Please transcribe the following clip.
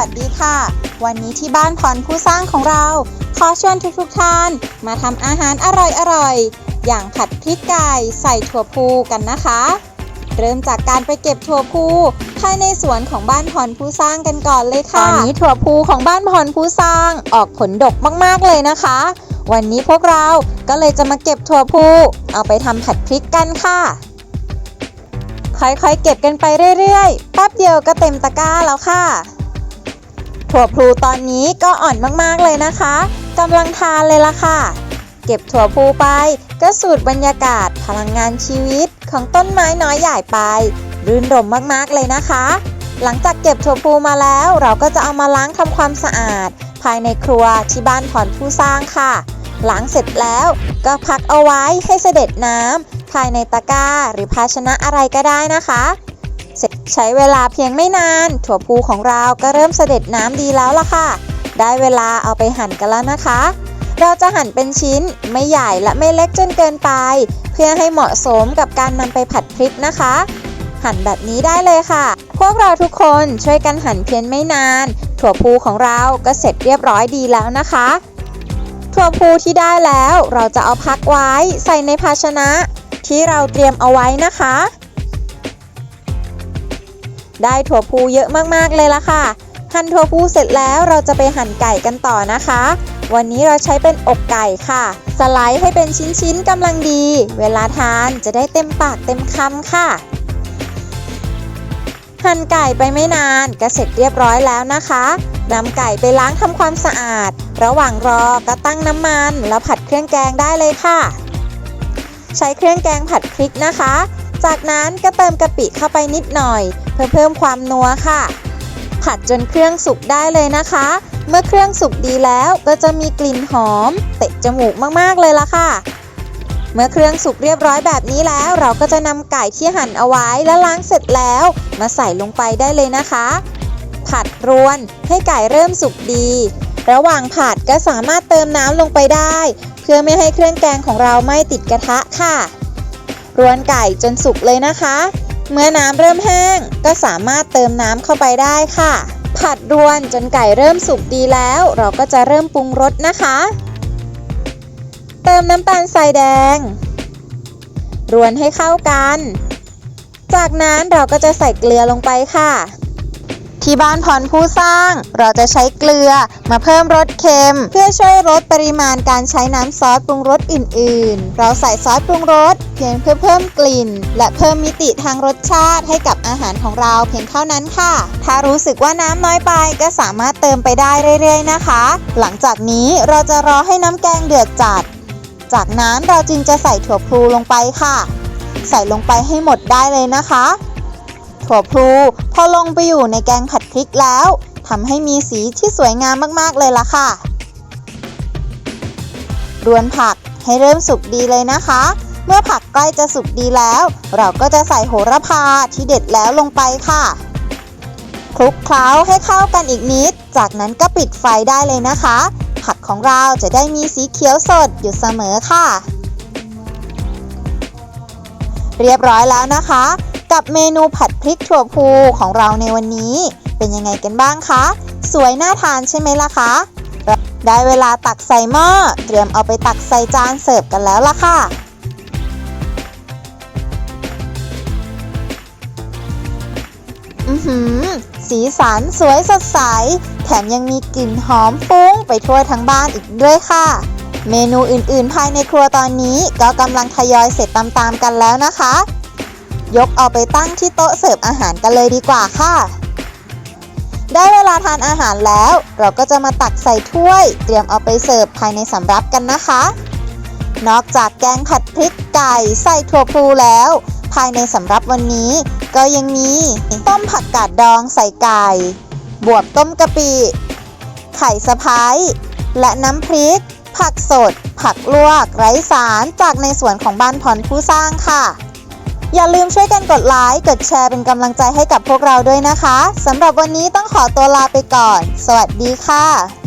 วัสดีค่ะ วันนี้ที่บ้านพรผู้สร้างของเรา ขอเชวนทุกๆท่าน มาทำอาหารอร่อยๆ อย่างผัดพริกไก่ใส่ถั่วพูกันนะคะ เริ่มจากการไปเก็บถั่วพูภายในสวนของบ้านพรผู้สร้างกันก่อนเลยค่ะ ตอนนี้ถั่วพูของบ้านพรผู้สร้างออกผลดกมากๆเลยนะคะ วันนี้พวกเราก็เลยจะมาเก็บถั่วพูเอาไปทำผัดพริกกันค่ะค่อยๆ เก็บกันไปเรื่อยๆ แป๊บเดียวก็เต็มตะกร้าแล้วค่ะ ถั่วพลูตอนนี้ก็อ่อนมากๆเลยนะคะกำลังทานเลยล่ะค่ะ เก็บถั่วพลูไปก็สูดบรรยากาศพลังงานชีวิตของต้นไม้น้อยใหญ่ไป รื่นรมมากๆเลยนะคะ หลังจากเก็บถั่วพลูมาแล้ว เราก็จะเอามาล้างทำความสะอาด ภายในครัวที่บ้านผ่อนผู้สร้างค่ะล้างเสร็จแล้วก็พักเอาไว้ให้เสด็จน้ำภายในตะกร้าหรือภาชนะอะไรก็ได้นะคะ ใช้เวลาเพียงไม่นาน ถั่วพูของเราก็เริ่มเสด็จน้ำดีแล้วล่ะค่ะ ได้เวลาเอาไปหั่นกันแล้วนะคะ เราจะหั่นเป็นชิ้นไม่ใหญ่และไม่เล็กจนเกินไป เพื่อให้เหมาะสมกับการนำไปผัดพริกนะคะ หั่นแบบนี้ได้เลยค่ะ พวกเราทุกคนช่วยกันหั่นเพียงไม่นาน ถั่วพูของเราก็เสร็จเรียบร้อยดีแล้วนะคะ ถั่วพูที่ได้แล้วเราจะเอาพักไว้ใส่ในภาชนะ ที่เราเตรียมเอาไว้นะคะ ได้ถั่วพูเยอะมากๆเลยละค่ะ หั่นถั่วพูเสร็จแล้วเราจะไปหั่นไก่กันต่อนะคะ วันนี้เราใช้เป็นอกไก่ค่ะ สไลด์ให้เป็นชิ้นๆกำลังดี เวลาทานจะได้เต็มปากเต็มคำค่ะ หั่นไก่ไปไม่นานก็เสร็จเรียบร้อยแล้วนะคะนำไก่ไปล้างทำความสะอาด ระหว่างรอก็ตั้งน้ำมัน แล้วผัดเครื่องแกงได้เลยค่ะ ใช้เครื่องแกงผัดพริกนะคะ จากนั้นก็เติมกะปิเข้าไปนิดหน่อย พื่อเพิ่มความนัวค่ะ ผัดจนเครื่องสุกได้เลยนะคะ เมื่อเครื่องสุกดีแล้วก็จะมีกลิ่นหอม เตะจมูกมากๆเลยล่ะค่ะ เมื่อเครื่องสุกเรียบร้อยแบบนี้แล้ว เราก็จะนำไก่ที่หั่นเอาไว้และล้างเสร็จแล้ว มาใส่ลงไปได้เลยนะคะ ผัดรวนให้ไก่เริ่มสุกดี ระหว่างผัดก็สามารถเติมน้ำลงไปได้ เพื่อไม่ให้เครื่องแกงของเราไม่ติดกระทะค่ะ รวนไก่จนสุกเลยนะคะ เมื่อน้ำเริ่มแห้งก็สามารถเติมน้ำเข้าไปได้ค่ะ ผัดรวนจนไก่เริ่มสุกดีแล้ว เราก็จะเริ่มปรุงรสนะคะ เติมน้ำตาลทรายแดง รวนให้เข้ากัน จากนั้นเราก็จะใส่เกลือลงไปค่ะ ที่บ้านพรผู้สร้าง เราจะใช้เกลือมาเพิ่มรสเค็ม เพื่อช่วยลดปริมาณการใช้น้ำซอสปรุงรสอื่น ๆ เราใส่ซอสปรุงรสเพียงเพื่อเพิ่มกลิ่น และเพิ่มมิติทางรสชาติให้กับอาหารของเราเพียงเท่านั้นค่ะ ถ้ารู้สึกว่าน้ำน้อยไปก็สามารถเติมไปได้เรื่อย ๆ นะคะ หลังจากนี้เราจะรอให้น้ำแกงเดือดจัด จากนั้นเราจึงจะใส่ถั่วพลูลงไปค่ะ ใส่ลงไปให้หมดได้เลยนะคะ ถั่วพลูพอลงไปอยู่ในแกงผัดพริกแล้วทำให้มีสีที่สวยงามมากๆเลยล่ะค่ะ รวนผักให้เริ่มสุกดีเลยนะคะ เมื่อผักใกล้จะสุกดีแล้ว เราก็จะใส่โหระพาที่เด็ดแล้วลงไปค่ะคลุกเคล้าให้เข้ากันอีกนิด จากนั้นก็ปิดไฟได้เลยนะคะ ผักของเราจะได้มีสีเขียวสดอยู่เสมอค่ะ เรียบร้อยแล้วนะคะ กับเมนูผัดพริกถั่วพูของเราในวันนี้ เป็นยังไงกันบ้างคะ สวยน่าทานใช่ไหมล่ะคะ ได้เวลาตักใส่หม้อ เตรียมเอาไปตักใส่จานเสิร์ฟกันแล้วล่ะค่ะอือหือสีสันสวยสดใส แถมยังมีกลิ่นหอมฟุ้งไปทั่วทั้งบ้านอีกด้วยค่ะ เมนูอื่นๆ ภายในครัวตอนนี้ก็กำลังทยอยเสร็จตามๆกันแล้วนะคะ ยกเอาไปตั้งที่โต๊ะเสิร์ฟอาหารกันเลยดีกว่าค่ะ ได้เวลาทานอาหารแล้ว เราก็จะมาตักใส่ถ้วย เตรียมเอาไปเสิร์ฟภายในสำรับกันนะคะ นอกจากแกงผัดพริกไก่ใส่ถั่วพลูแล้ว ภายในสำรับวันนี้ ก็ยังมีต้มผักกาดดองใส่ไก่ บวบต้มกะปิ ไข่สะพ้ายและน้ำพริก ผักสด ผักลวก ไร้สารจากในสวนของบ้านพรผู้สร้างค่ะ อย่าลืมช่วยกันกดไลค์ กดแชร์เป็นกำลังใจให้กับพวกเราด้วยนะคะสำหรับวันนี้ต้องขอตัวลาไปก่อน สวัสดีค่ะ